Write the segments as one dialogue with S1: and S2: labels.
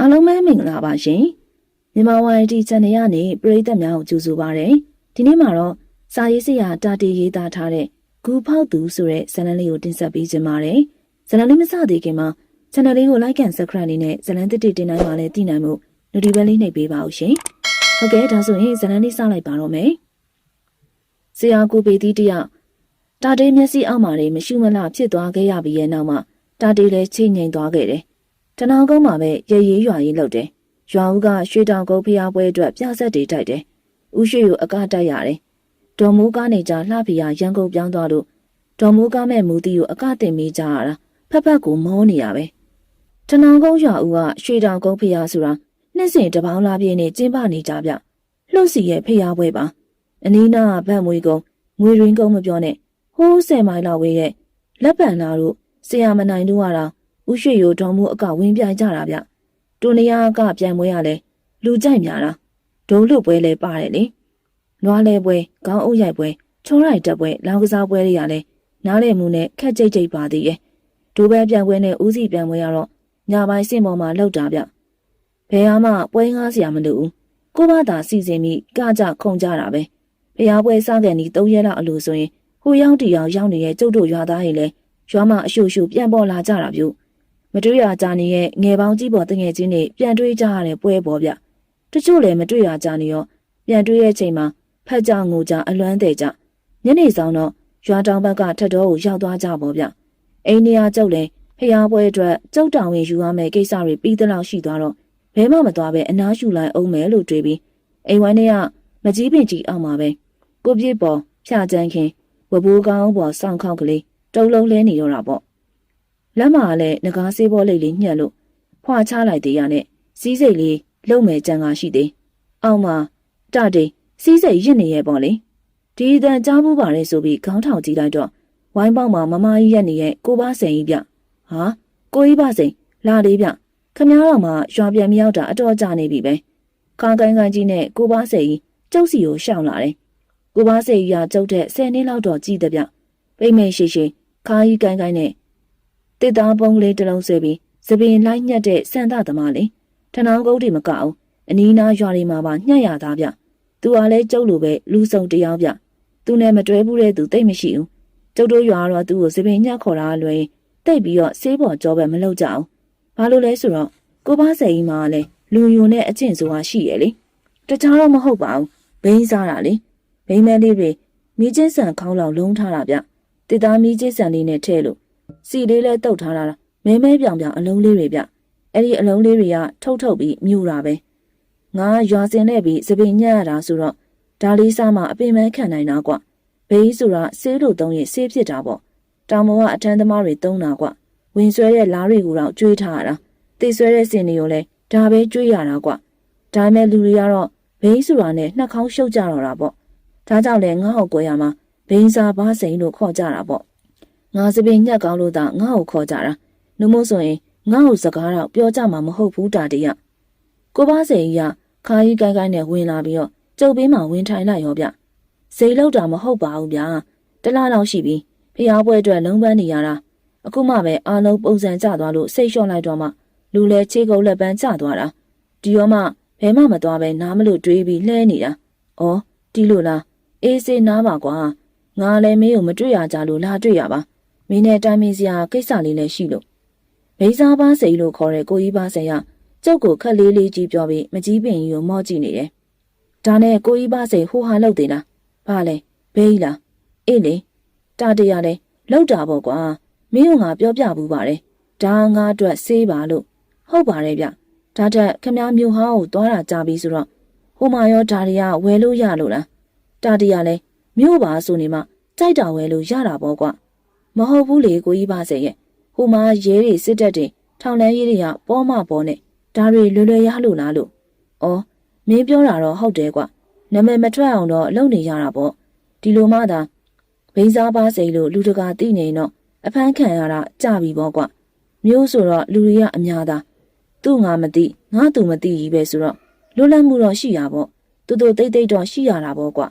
S1: အားလုံးပဲမင်္ဂလာပါရှင်မြန်မာဝိုင်တီချန်နယ်ကနေပရိသတ်များကိုကြိုဆိုပါရစေဒီနေ့မှာတော့စာရေးဆရာတာတီရေးသားထားတဲ့ဂူဖောက်သူဆိုတဲ့ဇာတ်လမ်းလေးကိုတင်ဆက်ပေးခြင်းပါတယ်ဇာတ်လမ်းလေးမစသေးခင်မှာ channel လေးကို like and subscribe လေးနဲ့ဇာတ်လမ်းတစ်တစ်တင်တိုင်းမှာလည်းတည်နိုင်မှု notification လေးနှိပ်ပေးပါဦးရှင်ဟုတ်ကဲ့ဒါဆိုရင်ဇာတ်လမ်းလေးစလိုက်ပါတော့မယ်ဆရာကိုပေတီးတယောက်တာတေးမျက်စိအောက်မှာနေမရှုမလှဖြစ်သွားခဲ့ရပြီးရဲ့နောက်မှာတာတေးလည်းချိန်ငိမ်သွားခဲ့တယ် တနောင်ကုန်းမှာပဲရေရေးရွာရေးလုပ်တယ်။ရွာဦးကရွှေတောင်ကုန်းဖျားပွဲအတွက်ပြဆက်တွေတိုက်တယ်။ဦးရွှေကိုအကတိုက်ရတယ်။ဒေါ်မိုးကားနေကြလှဖျားရန်ကုန်ပြောင်းသွားလို့ဒေါ်မိုးကားမဲ့မူတီကိုအကတင်မိကြရတာဖက်ဖက်ကိုမောနေရပဲ။တနောင်ကုန်းရွာဦးကရွှေတောင်ကုန်းဖျားဆိုတာနှစ်စဉ်တပေါင်းလားပြည့်နေကျင်းပနေကြဗျ။လှုပ်စီရဲ့ဖျားပွဲပါ။အနီးနားကဗတ်မွေးကုန်းငွေရင်းကုန်းမပြောနဲ့ဟိုးဆယ်မိုင်လောက်ဝေးရဲ့လက်ပံလာတို့ဆရာမနိုင်တို့ကတော့ ဦးရွှေရိုဒေါ်မှုအကဝင်းပြကြတာဗျတူနေရကပြန်ပွဲရလဲလူကြိုက်များတာဒုံလွတ်ပွဲလဲပါတယ်လေနွားလဲပွဲခေါင်းအုပ်ရိုက်ပွဲချုံးရိုက်တက်ပွဲလောင်ကစားပွဲတွေကလည်းနားလည်မှုနဲ့ခက်ကြိတ်ကြိတ်ပါသေးရဲ့ဒိုးပဲပြန်ပွဲနဲ့ဦးစီပြန်ပွဲရတော့ညပိုင်းစင်ပေါ်မှာလောက်တာဗျဘယ်ဟာမှပွဲငားစရာမလိုဘူးကိုမသာစီစဉ်ပြီးကကြခုံကြတာပဲဖျားပွဲစကန်ဒီ၃ရက်လောက်အလိုဆိုရင်ဟိုရောက်တီအောင်ရောက်နေတဲ့ကျုပ်တို့ရွာသားတွေလည်းရွာမှာအရှူရှူပြန်ပေါ်လာကြတာပြု မတွေ့ရကြနေရဲ့ငယ်ပေါင်းကြီးပေါ်တငယ်ချင်းတွေပြန်တွေ့ကြရတဲ့ပွဲပေါ်ဗျတချို့လည်းမတွေ့ရကြနေရောပြန်တွေ့ရဲ့ချိန်မှာဖက်ကြငိုကြအလွမ်းတဲ့ကြညနေဆောင်တော့ရွာတောင်ဘက်ကထက်တော်ကိုရောက်သွားကြပေါ့ဗျအိန္ဒိယကျုပ်လည်းဖျားပွဲအတွက်ကျုပ်တောင်ဝင်ယူရမယ့်ကိစ္စတွေပြီးသလောက်ရှိသွားတော့ဘဲမှမသွားပဲအနားယူလိုက်အောင်မယ်လို့တွေးပြီးအိမ်ဝိုင်းထဲကမကြီးပင်ကြီးအောက်မှာပဲကိုပြစ်ပေါ်ဖြာကြမ်းခင်ဝဘိုးကောင်းပေါ်စောင့်ခေါက်ကလေးတုံလုံးလဲနေတော့တာပေါ့ လက်မှာလည်းငကားဆေးဘောလိတ်လေးညှက်လို့ဖွာချလိုက်သေးရနဲ့စီးစိတ်လေးလုံမဲ့ကြံကားရှိသေးအောက်မှာတတိစီးစိတ်ရစ်နေရဲ့ပေါ့လေဒီအတန်ကြားဘူးပါလေဆိုပြီးခေါင်းထောင်ကြည့်လိုက်တော့ဝိုင်းပေါက်မှာမမကြီးရက်နေရဲ့ကိုပါစိန်ကြီးဗျဟာကိုကြီးပါစိန်လာလေးဗျခမားတော်မှာရွာပြန်မရောက်တာအတော်ကြာနေပြီပဲကားကိုင်းကိုင်းကြီးနဲ့ကိုပါစိန်ကြီးကျုပ်စီကိုရှောင်လာတယ်ကိုပါစိန်ကြီးကကျုပ်တဲ့10နှစ်လောက်တော့ကြည့်တဲ့ဗျပိမ့်မိတ်ရှိရှိခါးကြီးကိုင်းကိုင်းနဲ့ တစ်သားပုံးလေးတစ်လုံးဆွဲပြီးသပင်လိုက်ညက်တဲ့စံသသမားလေးထနောင်းကုန်းတွေမကအောင်အနီးနားရွာတွေမှာပါညှက်ရသားဗျသူကလည်းကျုပ်လိုပဲလူစုံတယောက်ဗျသူနဲ့မတွဲဘူးတဲ့သူတိတ်မရှိဘူးကျုပ်တို့ရွာတော့သူ့ကိုသပင်ညှက်ခေါ်တာလွယ်တိတ်ပြီးတော့ဆေးပေါ်ကြောပဲမလုပ်ကြအောင်ဘာလို့လဲဆိုတော့ကိုပါဆယ်ကြီးမှာလည်းလူယုံနဲ့အကျင့်ဆိုတာရှိရဲ့လေတခြားတော့မဟုတ်ပါဘူးဘိန်းစားတာလေဘိန်းမဲလေးတွေမိချင်းဆန်ခေါင်းလောက်လုံးထားတာဗျတစ်သားမိချင်းဆန်လေးနဲ့ထဲလို့ စီလေးလဲတုတ်ထားတာမဲမဲပြောင်ပြောင်အလုံးလေးတွေဗျအဲ့ဒီအလုံးလေးတွေကထုတ်ထုတ်ပြီးမြူတာပဲငါရွာစင်နဲ့ပြီးစပင်ညက်ရတာဆိုတော့ဒါလေးစားမှအပင်မဲခံနိုင်တာကွဘေးဆိုတာဆေးလို့သုံးရင်ဆေးဖြစ်တာပေါ့တောင်မောကအတန်းသမားတွေသုံးတာကွဝင်ဆွဲတဲ့လားတွေကိုတော့ကျွေးထားရတာတိဆွဲတဲ့စင်တွေကိုလည်းဒါပဲကျွေးရတာကွဒါမဲ့လူတွေကတော့ဘေးဆိုတာနဲ့နှက်ခေါင်းရှုပ်ကြတော့တာပေါ့ဒါကြောင့်လဲငါ့ဟောက်ကွဲရမှာဘိန်းစာဘာစိန်လို့ခေါ်ကြတာပေါ့ ငါစပင်ညက်ကောင်းလို့သာငါ့ကိုခေါ်ကြတာနှမို့ဆိုရင်ငါ့ကိုစကားတော့ပြောကြမှာမဟုတ်ဘူးတာတရကိုပါစေကြီးကခါကြီးကိုင်းကိုင်းနဲ့ဝင်လာပြီးတော့ကျုပ်ပေးမှဝင်ထိုင်လိုက်ရောဗျဈေးလောက်တာမဟုတ်ပါဘူးဗျာတလားလောက်ရှိပြီဖျားပွဲအတွက်လုံးပန်းနေရတာအခုမှပဲအားလုံးပုံစံကျသွားလို့စိတ်လျှော့လိုက်တော့မှလူလဲချေကုပ်လက်ပန်းကျသွားတာဒီရောမှဘဲမှမသွားပဲနားမလို့တွေးပြီးလှဲနေတာဩတီးလို့လားအေးစေးနားပါကွာငါလည်းမင်းကိုမတွေ့ရကြလို့လာတွေ့ရပါ မင်းနဲ့တိုင်မင်းစရာကိစ္စလေးလည်းရှိလို့ဘိစားပါစိန်လို့ခေါ်တဲ့ကိုကြီးပါစိန်ကကျုပ်ကိုခက်လေးလေးကြီးပြောပြီးမကြီးပင်ကြီးကိုမော့ကြည့်နေတယ်ဒါနဲ့ကိုကြီးပါစိန်ဟိုဟာလောက်သေးလားဘာလဲဘေးလားအေးလေတာတရလဲလောက်တာပေါ့ကွာမင်းကငါပြောပြဘူးပါတယ်ဒါငါအတွက်စေးပါလို့ဟုတ်ပါတယ်ဗျဒါတက်ခမမျိုးဟောင်းကိုသွားတာကြာပြီဆိုတော့ဟိုမှာရောဒါတွေကဝယ်လို့ရလို့လားတာတရလဲမြို့ပါဆိုနေမှကြိုက်တာဝယ်လို့ရတာပေါ့ကွာ မဟုတ်ဘူးလေကိုကြီးပါစေရဲ့ဟိုမှာရဲတွေစစ်တပ်တွေထောင်လန်းရေးတွေကပေါ်မပေါ်နဲ့ဒါတွေလွယ်လွယ်ရလို့လားလို့ဩမင်းပြောတာတော့ဟုတ်တယ်ကွာနာမည်မထွက်အောင်တော့လုပ်နေရတာပေါ့ဒီလိုမှသာဘိန်းစားပါစေလို့လူတကာသိနေတော့အဖမ်းခံရတာကြပြီပေါ့ကွာမျိုးဆိုတော့လူတွေကအများသားသူ့ငါမသိငါသူမသိကြီးပဲဆိုတော့လွတ်လပ်မှုတော့ရှိရပေါ့တူတူတိတ်တိတ်တော့ရှိရတာပေါ့ကွာ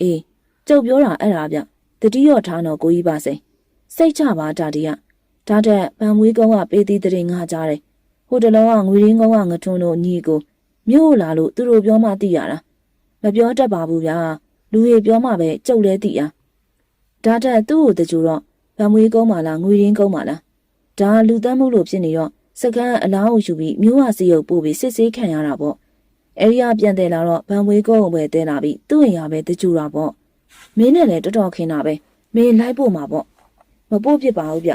S1: အေးကျုပ်ပြောတာအဲ့ဒါဗျတတိယထားတော့ကိုကြီးပါစေ စိတ်ချပါဒါတည်းကဒါတဲ့ဗန်မွေးကုန်းကပေးသည့်တရင်ငါကြားတယ်ဟိုတလောကငွေရင်းကောင်းကငထွန်းတို့ညီကိုမြို့လာလို့သူတို့ပြောမှသိရတာမပြောတတ်ပါဘူးဗျာလူတွေပြောမှပဲကြုတ်လဲသိရဒါတက်သူ့ကိုတကြူတော့ဗံမွေးကုန်းပါလားငွေရင်းကုန်းပါလားဒါလူတမ်းမှုလို့ဖြစ်နေတော့စကန်းအလောင်းကိုယူပြီးမြို့ဟာစီရုပ်ပို့ပြီးစစ်ဆေးခံရတာပေါ့အဲဒီကပြန်တယ်လာတော့ဗံမွေးကုန်းကိုပဲတဲလာပြီးသူ့အိမ်ကပဲတကြူတာပေါ့မင်းနဲ့လည်းတော်တော်ခင်းတာပဲမင်းလိုက်ဖို့မှာပေါ့ မပို့ဖြစ်ပါဘူးဗျ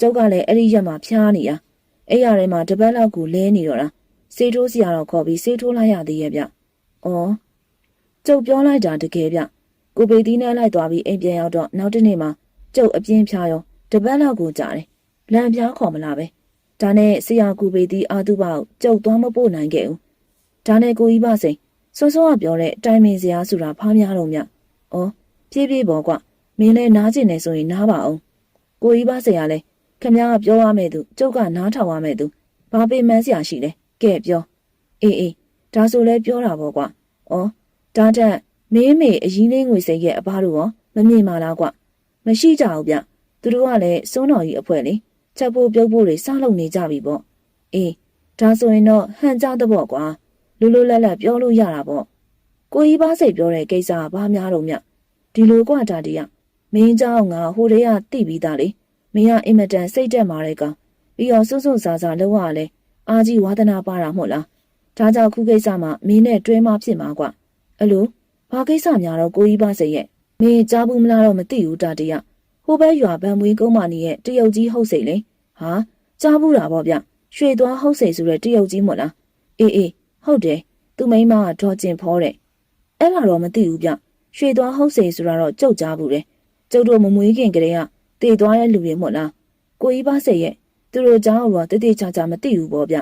S1: ကျုပ်ကလည်းအဲ့ဒီရက်မှာဖျားနေတာအဲ့ရထဲမှာတပတ်လောက်ကိုလဲနေတော့တာစေးထိုးစရာတော့ခေါ်ပြီးစေးထိုးလိုက်ရသေးရဲ့ဗျ။အော်ကျုပ်ပြောလိုက်တာတကယ်ဗျ။ကိုပေသီးနဲ့လိုက်သွားပြီးအိမ်ပြန်ရောက်တော့နောက်တစ်နေ့မှာကျုပ်အပြင်းဖြားရောတပတ်လောက်ကိုကြာတယ်။လမ်းပြားခေါ်မလာပဲ။ဒါနဲ့ဆရာကူပေသီးအာတုပေါ့ကျုပ်သွားမပို့နိုင်ခဲ့ဘူး။ဒါနဲ့ကိုကြီးပါစိန်စောစောကပြောတဲ့တိုင်ပင်စရာဆိုတာဖားများတော့မြ။အော်ပြေးပြေးပေါ်ကွမင်းလည်းနားကျင်နေဆိုရင်နားပါအောင်။ ကိုကြီးပါစိန်ကလည်းခမ ्या ကပြောရမယ့်သူကျုပ်ကနားထောင်ရမယ့်သူဘာပေမန်းစရာရှိလဲကဲပြောအေးအေးဒါဆိုလဲပြောတာပေါ့ကွာဩဒါတက်မင်းမေအရင်လေးငွေစိတ်ရဲ့အဘတို့ရောမမြင်ပါလားကွာမရှိကြဘူးဗျသူတို့ကလည်းစိုးတော်ကြီးအဖွဲလေချက်ဖို့ပြုတ်ဖို့တွေစလုပ်နေကြပြီပေါ့အေးဒါဆိုရင်တော့ဟန်ကြတဲ့ပေါ့ကွာလူလူလက်လက်ပြောလို့ရတာပေါ့ကိုကြီးပါစိတ်ပြောတဲ့ကိစ္စကဘာများတော့မြဒီလိုကွာတာတီးရ မင်းเจ้าငါဟိုတည်းကတိပြီးသားလေမင်းကအင်မတန်စိတ်တက်မာတဲ့ကောင်ပြီးတော့စွတ်စွတ်စားစားလောက်ရလဲအာကြီးဝါသနာပါတာမဟုတ်လားဒါကြောင့်ခုကိစ္စမှာမင်းနဲ့တွဲမဖြစ်မှာကွအဲ့လိုဘာကိစ္စများတော့ကိုကြီးပါစိတ်ရဲ့မင်းကြားဘူးမလားတော့မသိဘူးတာတရဟိုဘက်ရွာဗန်မွေးကုန်းမနီရဲ့တရုတ်ကြီးဟုတ်စိတ်လေဟာကြားဘူးတာပေါ့ဗျရွှေသွားဟုတ်စိတ်ဆိုတဲ့တရုတ်ကြီးမို့လားအေးအေးဟုတ်တယ်သူမိမကဒေါ်ကျင်ဖောတဲ့အဲ့လာတော့မသိဘူးဗျရွှေသွားဟုတ်စိတ်ဆိုတာတော့ကြုတ်ကြားဘူးတယ် ကျုပ်တို့မမွေးခင်ကတည်းကတည်သွားတဲ့လူတွေမို့လားကိုကြီးပါစေရဲ့သူတို့ကြောင့်တော့တတိချာချာမသိဘူးပေါ့ဗျ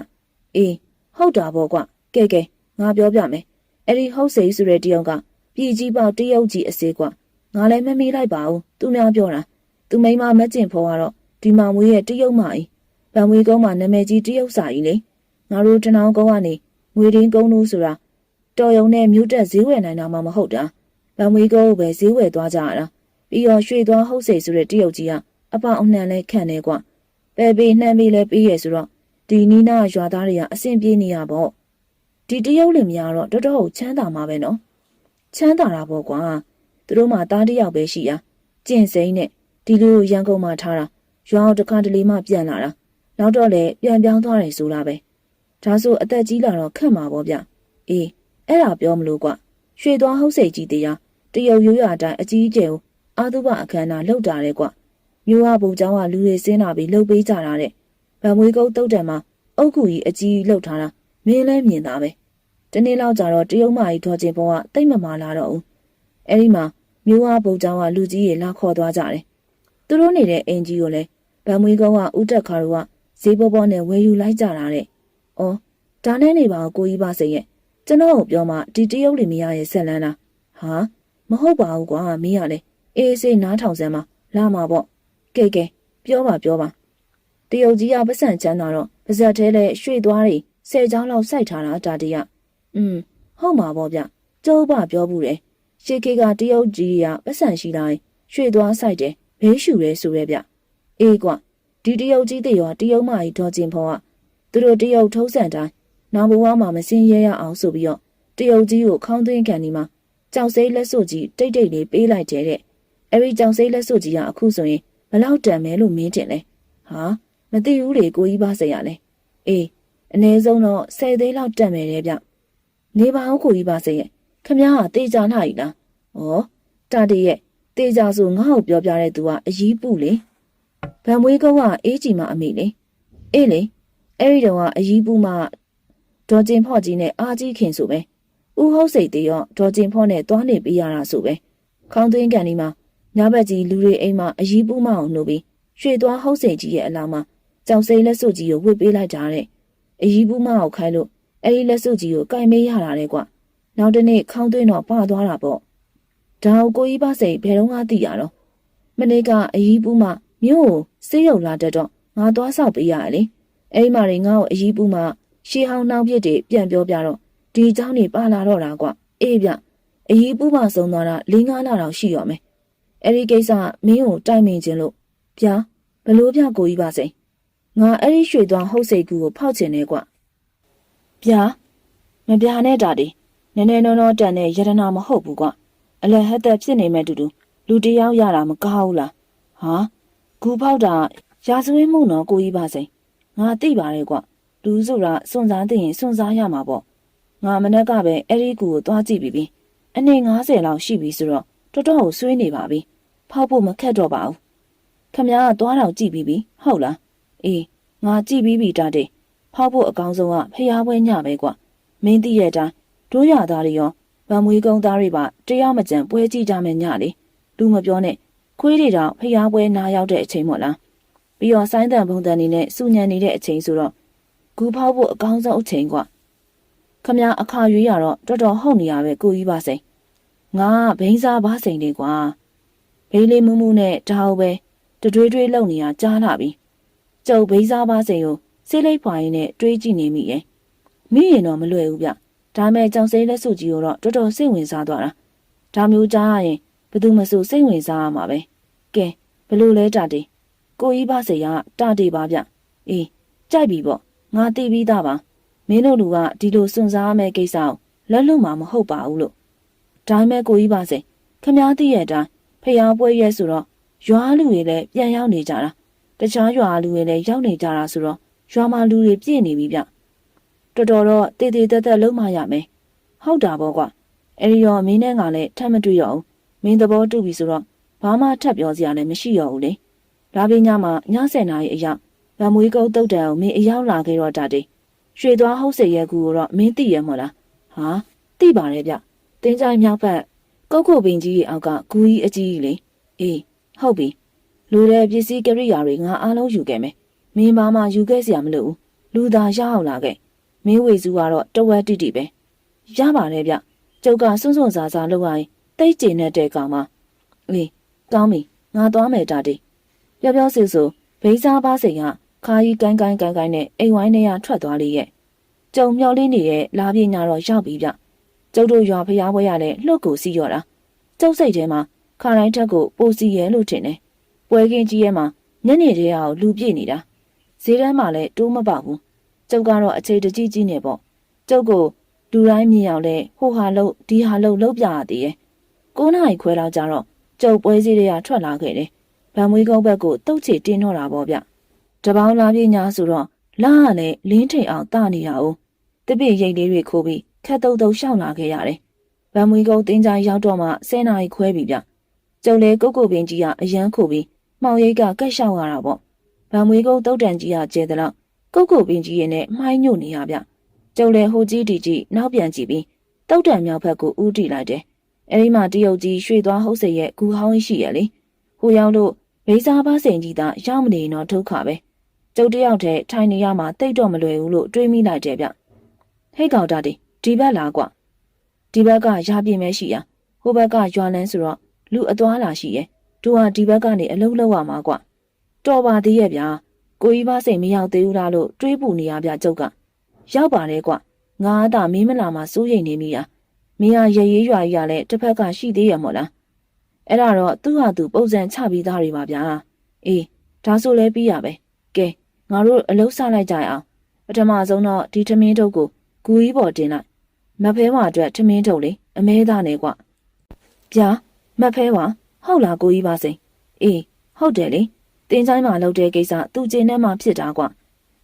S1: အေးဟုတ်တာပေါ့ကွကဲကဲငါပြောပြမယ်အဲ့ဒီဟုတ်စေဆိုတဲ့တယောက်ကပြည်ကြီးပေါတယောက်ကြီးအစေကွငါလည်းမမေ့လိုက်ပါဘူးသူများပြောတာသူမိမမကျင်ဖော်ကတော့ဒီမမွေးရဲ့တယောက်မကြီးဗန်ဝေကုန်းမှာနာမည်ကြီးတယောက်စာကြီးလေငါတို့တနောင်းကုန်းကနေငွေရင်းကုန်းလို့ဆိုတာတော်ယုံနဲ့မြို့တက်ဈေးဝယ်နိုင်တာမှမဟုတ်တာဗန်ဝေကုန်းကိုပဲဈေးဝယ်သွားကြတာ ပြီးတော့ရွှေသွားဟုတ်စိဆိုတဲ့တရုတ်ကြီးကအပေါအနှံလဲခံနေကွပဲပေးနှမ်းပေးလဲပေးရဆိုတော့ဒီနီးနာရွာသားတွေကအဆင်ပြေနေရပေါ့ဒီတရုတ်လင်များတော့တော်တော်ချမ်းသာမှာပဲနော်ချမ်းသာတာပေါ့ကွာသူတို့မှသားတယောက်ပဲရှိရကျင့်စိမ့်နဲ့ဒီလိုရန်ကုန်မှာထားတာရွာအောင်တစ်ခါတလေမှပြန်လာတာနောက်တော့လေပြန်ပြောင်းသွားတယ်ဆိုလားပဲဒါဆိုအသက်ကြီးလာတော့ခက်မှာပေါ့ဗျအေးအဲ့ဒါပြောမလို့ကွရွှေသွားဟုတ်စိတ်ကြီးတရားတရုတ်ရိုးရအတိုင်းအကြီးအကျယ်ကို အာသုဘအခမ်းအနားလှုပ်တာတဲ့ကွမြို့ဝဘုံကျောင်းကလူတွေစင်းလာပြီးလှုပ်ပေးကြတာတဲ့ဗံမွေးကုတ်တုတ်တံမှာအုတ်ကူကြီးအကြီးလှုပ်ထားတာမင်းလည်းမြင်တာပဲတနေ့လောက်ကြာတော့တရုတ်မကြီးထော်ကျင်ဘုံကတိတ်မမာလာတော့ဘူးအဲ့ဒီမှာမြို့ဝဘုံကျောင်းကလူကြီးတွေလာခေါ်သွားကြတယ်သူတို့နေတဲ့အင်ကြီးကိုလည်းဗံမွေးကုတ်ကဥတက်ခါတို့ကဈေးပေါ်ပေါ်နဲ့ဝယ်ယူလိုက်ကြတာတဲ့အော်ဒါနဲ့နေပါကိုကြီးပါစိရဲ့ကျွန်တော်ကိုပြောမှဒီတရုတ်လင်မရရဲ့ဆက်လန်းလားဟာမဟုတ်ပါဘူးကွာမင်းရလေ အေးစေးနားထောင်စမ်းပါလာမှာပေါ့ကဲကဲပြောပါပြောပါတရုတ်ကြီးကပတ်စံချမ်းသာတော့ပါဇက်သေးလဲရွှေသွားတွေဆယ်ချောင်းလောက်စိုက်ထားတာဒါတရอืมဟုတ်မှာပေါ့ဗျကျုပ်ပါပြောဘူးတယ်ရှေခေကတရုတ်ကြီးကပတ်စံရှိတိုင်းရွှေသွားစိုက်တယ်ဘေးရှူရဲဆိုရဲဗျအေးကွဒီတရုတ်ကြီးတွေရောတရုတ်မကြီးဒေါ်ကျင်ဖော်ကသူတို့တရုတ်ထုံးစံတိုင်းနောင်ဘဝမှာမစင်းရဲရအောင်ဆိုပြီးတော့တရုတ်ကြီးကိုခေါင်းသွင်းကန်ဒီမှာကြောက်စိလက်စွပ်ကြီးတိတ်တိတ်လေးပေးလိုက်တယ်တဲ့ အဲဒီကြောင်စိလက်စွပ်ကြီးကအခုဆိုရင်ဘလောက်တန်မဲလို့မင်းတင်လဲဟာမသိဘူးလေကိုကြီးပါစရာလဲအေးအနည်းဆုံးတော့10သိန်းလောက်တန်မယ်တဲ့ဗျနေပါဦးကိုကြီးပါစရဲ့ခမည်းကတေချာနှာကြီးလားဩတာတရဲ့တေချာဆိုငါ့ကိုပြောပြတဲ့သူကအยีးပုလေဗံမွေးကုန်းကအေးကြီးမအမိလေအေးလေအဲ့ဒီတော့ကအยีးပုမှဒေါ်ကျင်ဖော့ကြီးနဲ့အာကြီးခင်ဆိုပဲဦးဟုတ်စိတ်တေရောဒေါ်ကျင်ဖော့နဲ့တွားနေပေးရတာဆိုပဲခေါင်းသွင်းကန်ဒီမှာ ညဘက်ကြီးလူတွေအိမ်မှာအยีးပူးမအောင်နှုတ်ပြီးရွှေသွားဟုတ်စိန်ကြီးရဲ့အလောင်းမှာကြောင်စိန်လက်စွပ်ကြီးကိုဝှစ်ပေးလိုက်ကြတဲ့အยีးပူးမအောင်ခိုင်းလို့အဲ့ဒီလက်စွပ်ကြီးကိုကင်မေးရတာလေကွနောက်တနေ့ခေါင်းသွင်းတော့ပါသွားတာပေါ့ဒါကိုကိုကြီးပါစိန်ဘယ်တော့မှသိရတော့မနေ့ကအยีးပူးမမြို့ကိုစေးရုံလာတတ်တော့ငါသွားဆောက်ပေးရတယ်လေအဲ့ဒီမှာတွေငါ့ကိုအยีးပူးမရှေးဟောင်းနှောင်းပြစ်တွေပြန်ပြောပြတော့ဒီเจ้าနေပါလာတော့တာကွအေးဗျအยีးပူးမဆုံးသွားတာ၄၅လတော့ရှိရောမယ် အဲ့ဒီကိစ္စမင်းကိုတိုင်ပင်ခြင်းလို့ဗျာဘလို့ဗျကိုကြီးပါစိငါအဲ့ဒီရွှေသွားဟုတ်စိတ်ကူကိုဖောက်ချင်နေကွဗျာမဗျာနဲ့တာဒီနည်းနည်းနောနောတန်တဲ့ယတနာမဟုတ်ဘူးကွအလဟတ်သက်ဖြစ်နေမဲ့တူတူလူတယောက်ရတာမကောင်းဘူးလားဟာဂူဖောက်တာရာဇဝင်းမှုနော်ကိုကြီးပါစိန်ငါသိပါတယ်ကွလူဆိုတာစွန့်စားသိရင်စွန့်စားရမှာပေါ့ငါမနေ့ကပဲအဲ့ဒီကူကိုသွားကြည့်ပြီးပြီအနေ90လောက်ရှိပြီဆိုတော့ တော်တော်ကိုဆွေးနေပါပြီဖောက်ဖို့မခက်တော့ပါဘူးခမည်းကသွားတော့ကြည့်ပြီးပြီဟုတ်လားအေးငါကြည့်ပြီးပြီတာတဲ့ဖောက်ဖို့အကောင်းဆုံးကဖျားပွဲညပဲကွမင်းသိရဲ့အတိုင်းတို့ရသားတွေရောဗံမွေးကုန်းသားတွေပါတရားမကြံပွဲကြည့်ကြမယ်ညလေလူမပြောနဲ့ခွေးတွေတော့ဖျားပွဲနားရောက်တဲ့အချိန်မို့လားပြီးတော့ဆိုင်းတန်ပုံတန်နေနဲ့စူညံနေတဲ့အချိန်ဆိုတော့ဂူဖောက်ဖို့အကောင်းဆုံးအချိန်ကွခမည်းအခါရွေးရတော့တော်တော်ဟုတ်နေရပဲကိုကြီးပါစိန် ငါဘိန်းစားပါစိန်လေးကွာဘေးလေးမူးမူးနဲ့ဒါဟုတ်ပဲတတွေးတွေးလုံနေရကြားလာပြီကျုပ်ဘိန်းစားပါစိန်ကိုစိတ်လိပ်ဖွာရင်းနဲ့တွေးကြည့်နေမိရဲ့မိရင်တော့မလွယ်ဘူးဗျဒါမဲ့ကြောင်စိလက်စုကြီးကိုတော့တော်တော်စိတ်ဝင်စားသွားတာဒါမျိုးကြားရရင်ဘယ်သူမှစိုးစိတ်ဝင်စားရမှာပဲကဲဘလို့လဲတာတေကိုကြီးပါစေရတာတေပါဗျအေးကြိုက်ပြီပေါ့ငါသိပြီးသားပါမင်းတို့လူကဒီလိုစွန့်စားရမယ့်ကိစ္စကိုလက်လွတ်မှာမဟုတ်ပါဘူးလို့ ဒါမဲ့ကိုကြီးပါစေခမားသိရဲ့အတိုင်းဖျားပွဲရဲဆိုတော့ရွာလူတွေလည်းပြန်ရောက်နေကြတာတခြားရွာလူတွေလည်းရောက်နေကြတာဆိုတော့ရွာမှာလူတွေပြည့်နေပြီဗျတော်တော်တော့တည်တည်တက်တက်လုံးမရမယ်ဟုတ်တာပေါ့ကွာအဲဒီတော့မင်းနဲ့ငါလည်းထပ်မတွေ့ရအောင်မင်းသဘောတူပြီဆိုတော့ဘာမှထပ်ပြောစရာလည်းမရှိရဘူးလေဒါပညာမှာည7နာရီအရောက်ဗမွေးကုတ်တုတ်တန်ကိုမင်းအရောက်လာခဲ့တော့တာတေရွှေသွားဟုတ်စေရဲ့ကူကိုတော့မင်းသိရမို့လားဟာသိပါတယ်ဗျ တင်းကြိုင်မြောက်ဖက်ကုတ်ခုတ်ပင်ကြီးရဲ့အောက်ကဂူကြီးအကြီးကြီးလေအေးဟုတ်ပြီလူတဲ့ပစ္စည်းကရိယာတွေငါအားလုံးယူခဲ့မယ်မင်းဘာမှယူခဲ့စရာမလိုဘူးလူသာရောက်လာခဲ့မင်းဝေစုကတော့တဝက်တိတိပဲရပါတယ်ဗျကျုပ်ကစွန့်စွန့်စားစားလုပ်ရရင်တိတ်ကျင်တဲ့ကောင်မအေးကောင်းပြီငါသွားမယ်တာတီပြောပြောစီဆိုဘိန်းစားပါစိန်ကခါကြီးကိုင်းကိုင်းကိုင်းကိုင်းနဲ့အိမ်ဝိုင်းထဲကထွက်သွားလေရဲ့ကြုံမျောလေးနေတဲ့လာပြညာတော့ရောက်ပြီဗျ ကျုပ်တို့ရွာဖျားပွဲရတဲ့လှုပ်ကိုစီးရော်တာကျုပ်စိတ်ထဲမှာခါတိုင်းထက်ကိုပိုစီရဲလို့ထင်တယ်ပွဲကင်းကြီးရဲ့မှာညနေတည်းအောင်လူပြည့်နေတာဈေးတန်းမှာလည်းတိုးမပေါဘူးကျုပ်ကတော့အခြေတကြီးကြီးနေပေါ့ကျုပ်ကိုလူတိုင်းမြင်အောင်လဲဟိုဟာလို့ဒီဟာလို့လှုပ်ပြရသေးရဲ့9နာရီခွဲလောက်ကြတော့ကျုပ်ပွဲစည်းတွေကထွက်လာခဲ့တယ်ဗံမွေးကုန်းဘက်ကိုတုတ်ချေတင်းတော့တာပေါ့ဗျတပေါင်းလာပြညာဆိုတော့လာကလည်းလင်းထိန်အောင်တနေရအောင်တပိရိတ်လေးတွေခိုးပြီး ခက်တုတ်တုတ်ရှောက်လာခဲ့ရတယ်ဗံမွေးကုန်းတင်းကြရောက်တော့မှ10နာရီခွဲပြီဗျကျုပ်လေကုတ်ကုတ်ပင်ကြီးကအရန်ခိုးပြီးမှောင်ရိတ်ကကက်လျှောက်ရတာပေါ့ဗံမွေးကုန်းတုတ်တန်ကြီးကကျဲတဲ့လောက်ကုတ်ကုတ်ပင်ကြီးရဲ့နဲ့မှိုင်းညို့နေရဗျကျုပ်လေဟိုကြီးတီကြီးနောက်ပြန်ကြည့်ပြီးတုတ်တန်မြောက်ဘက်ကိုဥတီလိုက်တယ်အဲဒီမှာတရုတ်ကြီးရွှေသွားဟုတ်စေရဲ့ဂူဟောင်းရှိရလေဟိုရောက်လို့ဘိစားပါစိန်ကြီးသားရောက်မနေတော့ဒုက္ခပဲကျုပ်တယောက်တည်းထိုင်နေရမှာတိတ်တော့မလွယ်ဘူးလို့တွေးမိလိုက်တယ်ဗျဟဲ့ကောင်တာဒီ ဒီဘက်လာကွဒီဘက်ကရာပြင်းမဲရှိရဟိုဘက်ကရွာလန်းဆိုတော့လူအသွားလာရှိရဲ့သူကဒီဘက်ကနေအလုံးလုံးရမှာကွတော်ပါသေးရဲ့ဗျာကိုကြီးပါစိန်မရောက်သေးဘူးလားလို့တွေးပူနေရဗျကျုပ်ကရောက်ပါတယ်ကွငါအသာမင်းမလာမှစိုးရိမ်နေမိတာမင်းဟာရရေးရွာကြီးကလည်းတစ်ဖက်ကရှိသေးရမို့လားအဲ့ဒါတော့သူ့ဟာသူပုံစံချပြီးသားတွေပါဗျာအေးဒါဆိုလဲပြီးရပဲကဲငါတို့အလုံးစလိုက်ကြရအောင်ပထမဆုံးတော့ဒီထမင်းတုပ်ကို ဂူကြီးပေါ်တင်လိုက်မဖဲဝါအတွက်ထမင်းတုပ်လေအမဲသားနေကွဗျာမဖဲဝါဟုတ်လားကိုကြီးပါစိန်အေးဟုတ်တယ်လေတင်းချိုင်းမှာလုပ်တဲ့ကိစ္စသူ့ကျင်းထဲမှာဖြစ်တာကွ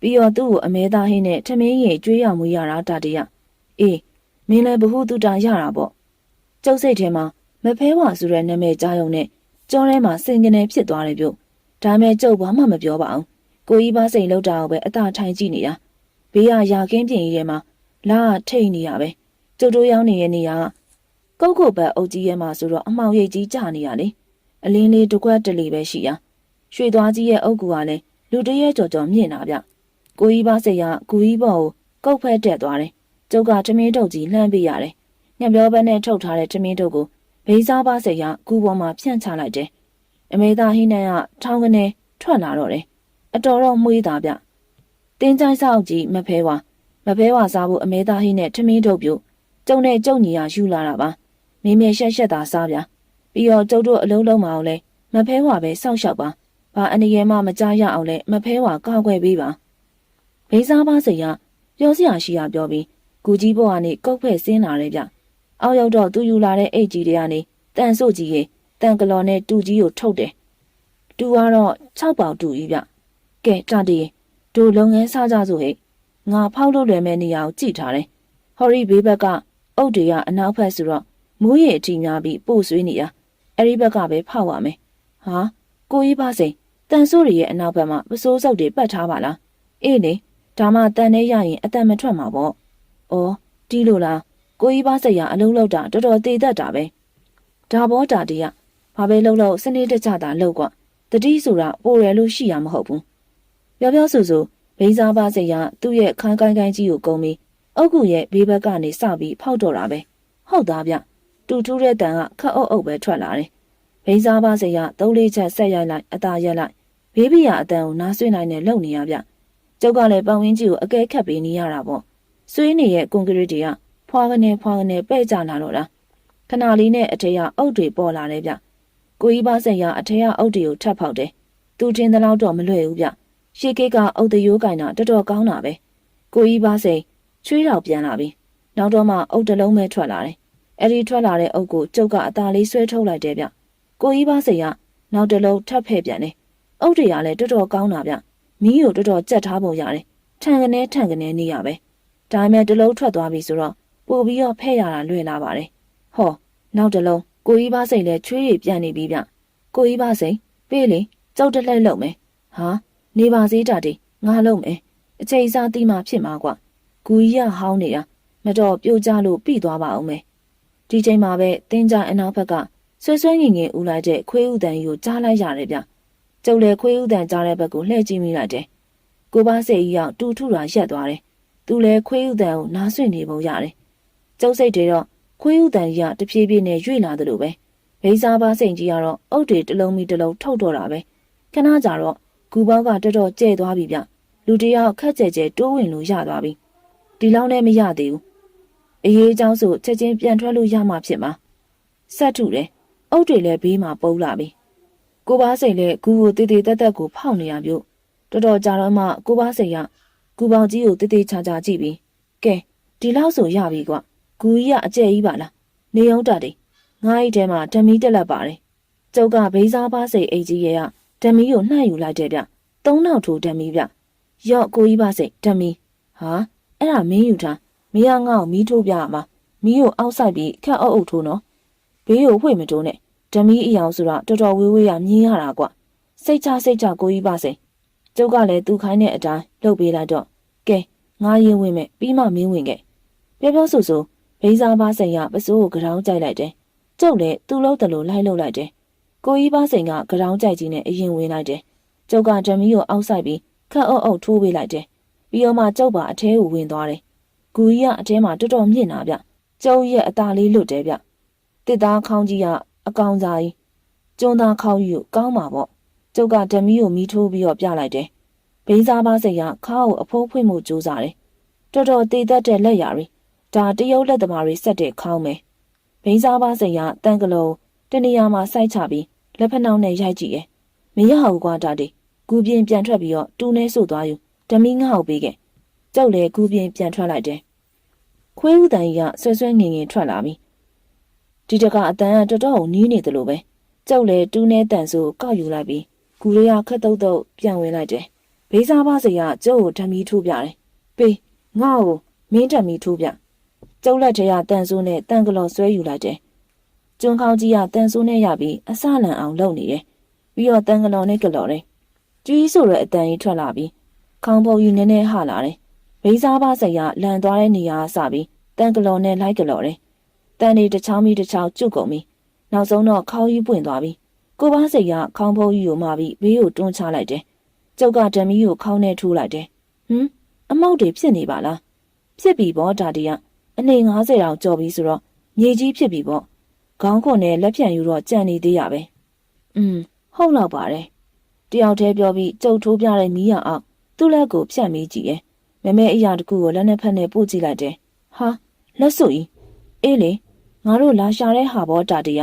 S1: ပြီးတော့သူ့ကိုအမဲသားဟင်းနဲ့ထမင်းရင်ကျွေးရမွေးရတာတတရအေးမင်းလည်းဘ ഹു တုတာရတာပေါ့ကျုပ်စိတ်ထဲမှာမဖဲဝါဆိုတဲ့နာမည်ကြားရုံနဲ့ကြောထဲမှာစင်ကနေဖြစ်သွားတယ်ပြုတ်ဒါမဲ့ကျုပ်ဘာမှမပြောပါအောင်ကိုကြီးပါစိန်လောက်တာကိုပဲအသာထိုင်ကြည့်နေတာဘေးကရာကင်းပြင်ကြီးထဲမှာ လာထိတ်နေရပဲကျုပ်တို့ရောက်နေတဲ့နေရာကုတ်ကုတ်ဘက်အုပ်ကြီးရဲ့မှာဆိုတော့အမောင်ရိပ်ကြီးကြာနေရလေအလင်းလေးတကွက်တလီပဲရှိရရွှေသွားကြီးရဲ့အုပ်ကူကလည်းလူတရဲကြော်ကြော်မြင့်တာဗျကိုကြီးပါစိတ်ကကိုကြီးဘော်ကိုကုတ်ဖက်တက်သွားတယ်ကျုပ်ကထမင်းထုတ်ကြီးလှမ်းပေးရတယ်။ညပြောဘက်နဲ့ထုတ်ထားတဲ့ထမင်းထုတ်ကိုဘိန်းစားပါစရကူပေါ်မှာဖြန့်ချလိုက်တယ်။အမေသားဟင်းနဲ့ကထောင်းကနေထွက်လာတော့တယ်။အတော်တော့မှုေးတာဗျ။တင်းချိုင်းဆောက်ကြီးမဖဲဝါ မဖဲဝါစားဖို့အမေသားဟင်းနဲ့ထမင်းထုတ်ပြုတ်ကျုံနဲ့ကျုံညီရယူလာတာပါ။မင်းမြရှက်ရှက်သာစားဗျာ။ပြီးတော့ကျုပ်တို့အလုံးလုံးမအောင်လဲမဖဲဝါပဲစောက်ရှောက်ပါ။ဘာအနေရမှမကြားရအောင်လဲမဖဲဝါကောက်ွယ်ပေးပါဘိန်းစားပါစိတ်ကပြောစရာရှိရပြောပြီးကူကြီးဘွားကနေကုတ်ဖဲ့ဆင်းလာတယ်ဗျအောက်ရောက်တော့သူယူလာတဲ့အိတ်ကြီးတွေကနေတန်ဆို့ကြီးရဲ့တန်ကလော်နဲ့တူကြီးကိုထုတ်တယ်တူကတော့6ပေါင်တူကြီးဗျကဲတာတီတို့လုပ်ငန်းစားကြစို့ဟဲ့ ငါဖောက်လို့လွယ်မဲ့နေရာကိုကြည့်ထားတယ်ဟော်ရီဘေးဘက်ကအုတ်တွေကအနောက်ဘက်ဆိုတော့မိုးရေအထိများပြီးပို့ဆွေးနေရအဲ့ဒီဘက်ကပဲဖောက်ရမယ်ဟာကိုကြီးပါစိန်တန်ဆိုးတွေရဲ့အနောက်ဘက်မှာပစိုးစုပ်တွေပတ်ထားပါလားအေးလေဒါမှတန်နေရရင်အတန်မထွက်မှာပေါ့ဩတီးလို့လားကိုကြီးပါစိတ်ရအလုံးလောက်တာတော်တော်သေးတတ်တာပဲဒါဘောတာတီးကဘာပဲလုံးလုံးစနေတကြတာလောက်ကွာတတိဆိုတာပိုရယ်လို့ရှိရမဟုတ်ဘူးပြောပြောဆိုဆို ဘိန်းစားပါစိတ်ရသူ့ရဲ့ခိုင်းကိုင်းကိုင်းကြီးကိုကုံပြီးအုတ်ကူရဲ့ဘေးဘက်ကနေစပြီးဖောက်တော့တာပဲဟုတ်သားဗျတူထူးတဲ့တန်ကခက်အုပ်အုပ်ပဲထွက်လာတယ်ဘိန်းစားပါစိတ်ရသုံးလေးချက်ဆက်ရိုက်လိုက်အသာရက်လိုက်ဘေးဘီယာအတန်ကိုနားဆွေးနိုင်နဲ့လုံနေရဗျကျုပ်ကလည်းပတ်ဝန်းကျင်ကိုအကဲခတ်ပေးနေရတာပေါ့ဆွေးနေရဲ့ကွန်ကရစ်တွေကဖွာကနေဖွာကနေပဲ့ကြလာတော့လားခဏလေးနဲ့အထက်ကအုတ်တွေပေါ်လာတယ်ဗျကိုကြီးပါစိတ်ရအထက်ကအုတ်တွေကိုထပ်ဖောက်တယ်သူထင်တဲ့လောက်တော့မလွယ်ဘူးဗျ ရှေးကိတ်ကအုတ်တရိုးကင်တာတော်တော်ကောင်းတာပဲကိုကြီးပါစိတ်ချွေးတော်ပြန်လာပြီနောက်တော့မှအုတ်တလုံးပဲထွက်လာတယ်အဲ့ဒီထွက်လာတဲ့အုတ်ကိုကျုပ်ကအသာလေးဆွဲထုတ်လိုက်တယ်ဗျကိုကြီးပါစိတ်ကနောက်တစ်လုံးထပ်ဖဲ့ပြန်တယ်အုတ်တွေကလည်းတော်တော်ကောင်းတာဗျမီးကိုတော်တော်ကြက်ထားပုံရတယ်ထန်ကနေထန်ကနေနေရပဲဒါပေမဲ့တစ်လုံးထွက်သွားပြီဆိုတော့ပို့ပြီးတော့ဖဲ့ရတာလွယ်လာပါတယ်ဟောနောက်တစ်လုံးကိုကြီးပါစိတ်လည်းချွေးရပြန်နေပြီဗျကိုကြီးပါစိတ်ပေးလေကြောက်တက်လိုက်လုံမယ်ဟာ နေပါစေတာတီငါလုံမယ်အချိန်စားတီးမှဖြစ်မှာကွာဂူကြီးကဟောင်းနေတာမတော်ပြိုကျလို့ပြီးသွားပါအောင်မယ်ဒီချိန်မှာပဲတင်းကြအနောက်ဘက်ကဆွဲဆွဲငင်ငင်ဦးလိုက်တဲ့ခွေးဥတန်ကြီးကိုကြားလိုက်ရတယ်ဗျကျုပ်လည်းခွေးဥတန်ကြားတဲ့ဘက်ကိုလှည့်ကြည့်မိလိုက်တယ်ကိုပါစိတ်ကြီးရောက်တူထုတာရက်သွားတယ်သူလည်းခွေးဥတန်ကိုနားဆွင့်နေပုံရတယ်ကျုပ်စိတ်တွေတော့ခွေးဥတန်ကြီးကတဖြည်းဖြည်းနဲ့ရွေ့လာသလိုပဲဘိန်းစားပါစိတ်ကြီးကတော့အုတ်တွေတစ်လုံးမီတစ်လုံးထုတ်တော့တာပဲခဏကြာတော့ ဂူပေါက်ကတော်တော်ကျဲသွားပြီဗျလူတယောက်ခက်ကြဲကြဲတိုးဝင်လို့ရသွားပြီဒီလောက်နဲ့မရသေးဘူးအရေးအကြောင်းဆိုချက်ချင်းပြန်ထွက်လို့ရမှဖြစ်မှာဆက်ထုတယ်အုတ်တွေလည်းဘေးမှာပုန်းလာပြီကိုပါစိတ်လည်းဂူကိုတေးသေးတက်တက်ကိုဖောက်နေရပြုတ်တော်တော်ကြာတော့မှကိုပါစိတ်ကဂူပေါင်ကြီးကိုတေးသေးချာချာကြည့်ပြီးကဲဒီလောက်ဆိုရပြီကွဂူကြီးကအကျဲကြီးပါလားနေအောင်တာတယ်ငါးအိတ်ထဲမှာဓမီတက်လက်ပါတယ်ကျုပ်ကဘေးစားပါစိတ်အိတ်ကြီးရဲ့က ဓမီကိုနှံ့ယူလိုက်တဲ့ဗျသုံးနောက်ထိုးဓမီဗျရော့ကိုကြီးပါစိတ်ဓမီဟာအဲ့ဒါမင်းယူထားမင်းကငါ့ကိုမီးထိုးပြရမှာမီးကိုအောက်ဆိုင်ပြီးခက်အုပ်အုပ်ထိုးနော်ဘေးကိုဝှေ့မတိုးနဲ့ဓမီအယောင်ဆိုတာတော်တော်ဝေးဝေးရမြင်ရတာကွစိတ်ချစိတ်ချကိုကြီးပါစိကျုပ်ကလည်းသူခိုင်းတဲ့အတိုင်းလှုပ်ပေးလိုက်တော့ကဲငါရင်ဝင်မဲ့ပြီးမှမင်းဝင်ခဲ့ပြောပြောဆိုဆိုဘိန်းစားပါစိန်ကပစိုးကိုကြောင်ကြိုက်လိုက်တယ်ကျုပ်လည်းသူ့လို့တလို့လိုက်လှုပ်လိုက်တယ် ကိုကြီးပါစိန်ကကြောင်ကြိုက်ကြီးနဲ့အရင်ဝင်လိုက်တယ်ကျုပ်ကဓမီကိုအောက်ဆိုင်ပြီးခက်အုပ်အုပ်ထိုးပေးလိုက်တယ်ပြီးတော့မှကျုပ်ပါအထဲကိုဝင်သွားတယ်ဂူကြီးကအထဲမှာတော်တော်မြင့်တာဗျကျုံရဲ့အตาလေးလွတ်တယ်ဗျတစ်သားခေါင်းကြီးကအကောင်စားကြီးကျွန်းသားခေါင်းကြီးကိုကောင်းပါပေါ့ကျုပ်ကဓမီကိုမီးထိုးပြီးတော့ပြလိုက်တယ်ဘိန်းစားပါစိတ်ကခါကိုအဖိုးဖွင့်မှုကြိုးစားတယ်တော်တော်တည်တတ်တဲ့လက်ရာတွေဒါတရုတ်လက်သမားတွေဆက်တဲ့ခေါင်းပဲဘိန်းစားပါစိတ်ကတန်ကလုံးတနေရာမှာစိုက်ချပြီး လက်ဖက်နှောင်းနဲ့ရိုက်ကြည့်ရဲ့မရဘူးကွာဒါတေဂူပြင်းပြန်ထွက်ပြီးတော့တူးနေဆို့သွားယူဓမီငါ့ကိုပေးခဲ့ကြောက်လေဂူပြင်းပြန်ထွက်လိုက်တယ်ခွေးဦးတန်ကြီးကဆွဲဆွဲငင်ငင်ထွက်လာပြီဒီတကအတန်ကတော်တော်နီးနေတယ်လို့ပဲကြောက်လေတူးနေတန်ဆိုကောက်ယူလိုက်ပြီးဂူလေးကခက်တုတ်တုတ်ပြန်ဝင်လိုက်တယ်ဘေးစားပါစေကကျုပ်ကိုဓမီထိုးပြတယ်ပေးငါ့ကိုမင်းဓမီထိုးပြကျုပ်လက်ထဲကတန်ဆိုးနဲ့တန်ကလော်ဆွဲယူလိုက်တယ် ကျွန်းခေါင်းကြီးကတန်ဆိုးနဲ့ရပြီးအစလန်အောင်လုပ်နေတယ်ပြီးတော့တန်ကလော်နဲ့ကလော်တယ်ကြီးဆိုတဲ့အတန်ကြီးထွက်လာပြီးခေါင်းပုံယူနည်းနည်းဟလာတယ်ဘိန်းစားပါစိတ်ကလန်သွားတဲ့နေရာစပြီးတန်ကလော်နဲ့လိုက်ကလော်တယ်။တန်နေတစ်ချောင်းပြီးတစ်ချောင်းကျွတ်ကုန်ပြီ။နောက်ဆုံးတော့ခေါင်းကြီးပွင့်သွားပြီ။ကိုပါစိတ်ကခေါင်းဖုံးကြီးကိုမှပြီးဘေးကိုတွန်းချလိုက်တယ်။ကျုပ်ကဓမီကိုခေါင်းနဲ့ထိုးလိုက်တယ်။ဟမ်အမောက်တွေဖြစ်နေပါလား။ဖြစ်ပြီပေါ့ဒါတီးကအနှိမ်90တောင်ကြော်ပြီဆိုတော့မြေကြီးဖြစ်ပြီပေါ့။ ခေါင်းခွန်နဲ့လက်ဖြံယူတော့ကြံနေသေးရပဲ။อืมဟုတ်တော့ပါတယ်။တယောက်တည်းပြောပြီးကြုတ်ထိုးပြတဲ့မီးရအောင်သူ့လက်ကိုဖြတ်မိကြည့်ရဲ့မမဲအရာတကူကိုလက်နဲ့ဖက်နဲ့ပို့ကြည့်လိုက်တယ်ဟာလက်စွပ်ကြီးအေးလေငါတို့လာရှာတဲ့ဟာဘောတာတရ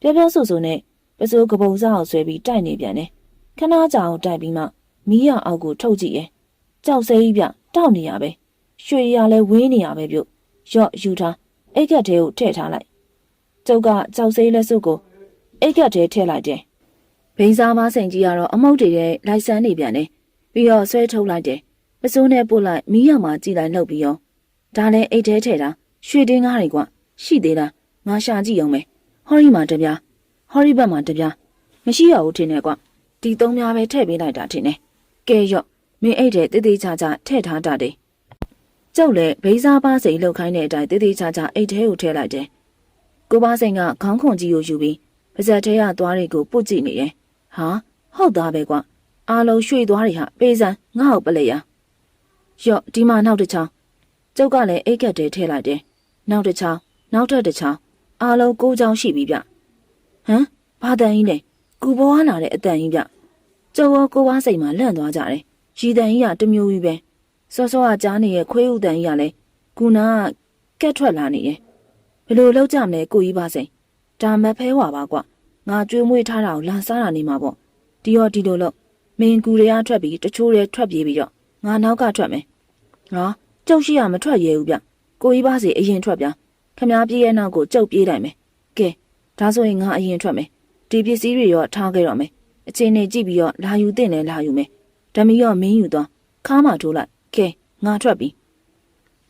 S1: ပြောပြောဆိုဆိုနဲ့ပစိုးကပုံစားအောင်ဆွဲပြီးတိုက်နေပြန်တယ်ခဏကြာအောင်တိုက်ပြီးမှမီးရအောက်ကိုထုတ်ကြည့်ရဲ့ကြောက်စဲကြီးပြတောက်နေရပဲရွှေရလဲဝင်းနေရပဲပြုတ်ရော့ယူထားအိတ်ကက်ထဲကိုထည့်ထားလိုက် ကျုပ်ကကြောက်စဲလက်စုပ်ကိုအိတ်ကက်ထဲထည့်လိုက်တယ်ဘိန်းစားမစိန်ကြီးကတော့အမုတ်တွေရဲ့လိုက်ဆန်းနေပြန်တယ်ပြီးတော့ဆွဲထုတ်လိုက်တယ်ပစိုးနဲ့ပို့လိုက်မီးရမှာကြည်လိုက်လှုပ်ပြီးရောဒါလည်းအိတ်ထဲထည့်တာရွှေတင်းကားတွေကရှိသေးလားငါရှာကြည့်အောင်မယ်ဟော်ရီမှာတပြားဟော်ရီဘက်မှာတပြားမရှိရဘူးထင်တယ်ကွဒီသုံးများပဲထည့်ပေးလိုက်တာထင်တယ်ကဲရော့မင်းအိတ်ထဲတိတိကျကျထည့်ထားတာတယ်ကျုပ်လည်းဘိန်းစားပါစိန်လှုပ်ခိုင်းတဲ့အတိုင်းတိတိကျကျအိတ်ထဲကိုထည့်လိုက်တယ် ကိုပါစိန်ကခေါင်းခွန်ကြီးကိုယူပြီးပါဇက်ထဲကသွားတွေကိုပုတ်ကြည့်နေတယ်ဟာဟုတ်သားပဲကွအားလုံးရွှေသွားတွေဟာပေးစမ်းငါ့ကိုပလက်ရရော့ဒီမှာနောက်တစ်ချောင်းကျုပ်ကလည်းအိတ်ကက်တဲထည့်လိုက်တယ်နောက်တစ်ချောင်းနောက်ထပ်တစ်ချောင်းအားလုံး၉ချောင်းရှိပြီဗျဟမ်ဘာတန်ကြီးလဲကူပေါ်လာတဲ့အတန်ကြီးဗျကျုပ်ရောကိုဝါစိတ်မှာလန့်သွားကြတယ်ရီတန်ကြီးကတစ်မျိုးကြီးပဲစောစောကကြားနေရဲ့ခွေးဥတန်ကြီးကလည်းကူနာကကက်ထွက်လာနေရဲ့ ဘယ်လိုလုပ်ကြမလဲကိုကြီးပါစိန်ဒါမဖဲဝါပါကွငါကြွေးမွေးထားတာကိုလာစားတာနေမှာပေါ့ဒီရောဒီလိုလို့မင်းကူတွေကထွက်ပြီးတချို့တွေထွက်ပြေးပြီးတော့ငါနောက်ကထွက်မယ်ငါကျုပ်ရှိရမထွက်ရဲဘူးဗျကိုကြီးပါစီအရင်ထွက်ပြခမားပြေးရဲ့နောက်ကိုကျုပ်ပြေးလိုက်မယ်ကဲဒါဆိုရင်ငါအရင်ထွက်မယ်ဒီပစ္စည်းတွေရောထားခဲ့တော့မယ်အချိန်နဲ့ကြည့်ပြီးတော့လာယူတင်လဲလာယူမယ်ဓမီရောမင်းယူသွားခါမှထိုးလိုက်ကဲငါထွက်ပြီ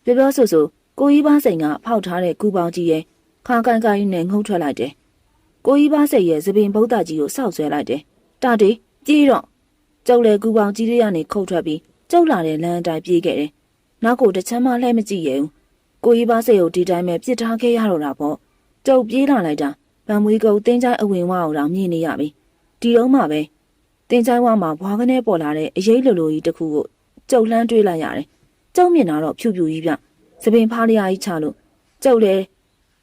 S1: ပြောပြောဆိုဆို ကိုကြီးပါစိန်ကဖောက်ထားတဲ့ကူပေါင်းကြီးရဲ့ခါကန်ကိုင်းနဲ့ငုတ်ထွက်လိုက်တယ်ကိုကြီးပါစိန်ရဲ့သပင်ဗုဒ္ဓကြီးကိုစောက်ဆွဲလိုက်တယ်တာတေးပြေးတော့ကျုပ်လည်းကူပေါင်းကြီးတွေကနေခုတ်ထွက်ပြီးကျုပ်လာတဲ့လမ်းအတိုင်းပြေးခဲ့တယ်နောက်ကိုတစ်ချမ်းမှလှည့်မကြည့်ရဘူးကိုကြီးပါစိတ်ကိုဒီတိုင်းပဲပြစ်ထားခဲ့ရတော့တာပေါ့ကျုပ်ပြေးလာလိုက်တာဗံမွေးကုတ်တင်းချိုင်းအဝင်ဝအောင်တော့မြင်နေရပြီဒီတော့မှပဲတင်းချိုင်းဝမှာဘွားကနေပေါ်လာတဲ့အရေးလိုလိုကြီးတစ်ခုကိုကျုပ်လှမ်းတွေးလိုက်ရတယ်ကျုပ်မြင်တာတော့ဖြူဖြူကြီးပြ သပင်ဖားလျာကြီးချလို့ကျုပ်လည်း